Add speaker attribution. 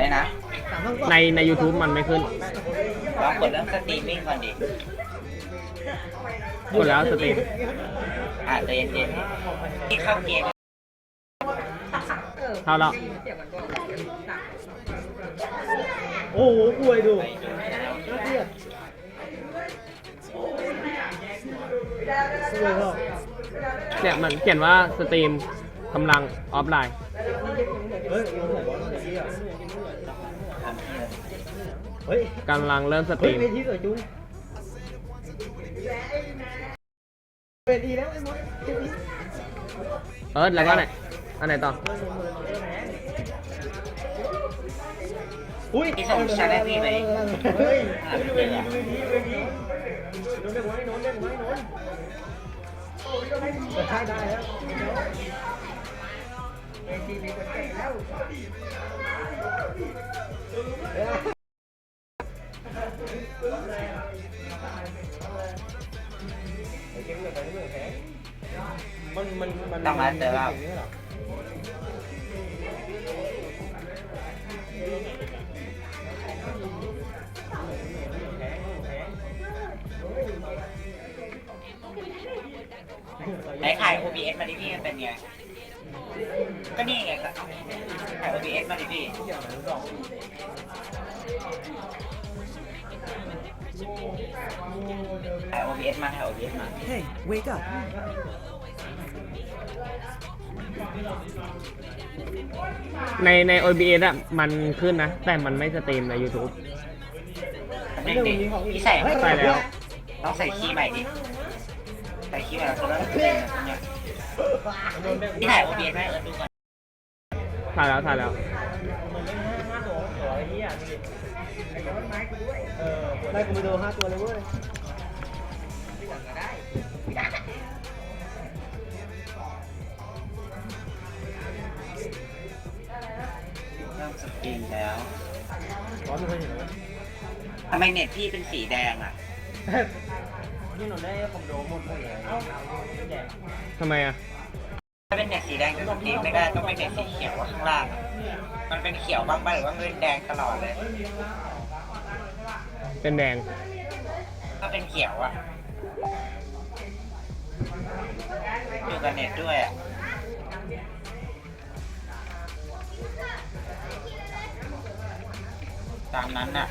Speaker 1: เลยนะ
Speaker 2: ในใน YouTube มันไม่ขึ้น
Speaker 1: ลองกดเรื่องสตรีมมิ่งก่อนดิ
Speaker 2: กดแล้วสตรีม
Speaker 1: อะใจเย็นๆที่เข้าเกม
Speaker 2: เท่าแล้ว
Speaker 3: โอ้โหป่วยดูน่าเกลียดสวยเหรอ
Speaker 2: เนี่ยมันเขียนว่าสตรีม กำลังออฟไลน์
Speaker 3: เฮ้ยผมบอกว่าไอ้เหี้ย
Speaker 1: ทำที่เลย
Speaker 3: เฮ้ย
Speaker 2: กำลังเริ่มสต
Speaker 3: เฮ้ย
Speaker 2: รีม
Speaker 3: เวทีสวยจุ้งเวทีแล้วไอ้มดเก็บนี้
Speaker 2: เออแล้วก็ไหนอันไหนต่อ
Speaker 3: อุ้ย
Speaker 1: ที่ส่งชาแนลพี่ไหม
Speaker 3: เฮ้ยดูเวทีดูเวทีดูเวทีโน้นเด็กไว้โน้นเด็กไว้โน้นเปิดท้ายได้แล้วเวทีมีคนเก่งแล้ว มันมันมัน
Speaker 1: ต้องมาเจอเราไหนขาย OBS มาดิพี่มันเป็นไง ก็นี่ไงครับขาย OBS มาดิพี่ขาย OBS มาขาย OBS มา
Speaker 4: Hey, wake up.
Speaker 2: ในใน OBS อะมันขึ้นนะ แต่มันไม่สตรีมใน YouTube
Speaker 1: เด็กดิพี่ใส่
Speaker 2: ใส่แล้ว
Speaker 1: ต้องใส่คีย์ใหม่ดิ ใส่คีย์ใหม่แล้วก็เริ่มเป็นเนี่ย พี่ถ่าย OBS ให้เออดูก่อน
Speaker 2: ถ่ายแล้วถ่ายแล้ว
Speaker 3: เออได้กูไปดูห้าตัวเลยเว้ย
Speaker 1: เริ่มสตรีมแล้ว
Speaker 3: ร้อนไม่เคยเห็นเลย
Speaker 1: ทำไมเน็ตพี่เป็นสีแดงอะ
Speaker 3: นี่หนูได้คอมโดหมดเลย
Speaker 2: ทำไมอะ
Speaker 1: ถ้าเป็นเน็ตสีแดงจะสตรีมไม่ได้ต้องเป็นเน็ตสีเขียวข้างล่างอะมันเป็นเขียวบ้างบ้างหรือว่ามันเป็นแดงตลอดเลย
Speaker 2: เป็นแดง
Speaker 1: ถ้าเป็นเขียวอะอยู่กับเน็ตด้วยอะตามนั้นน่ะ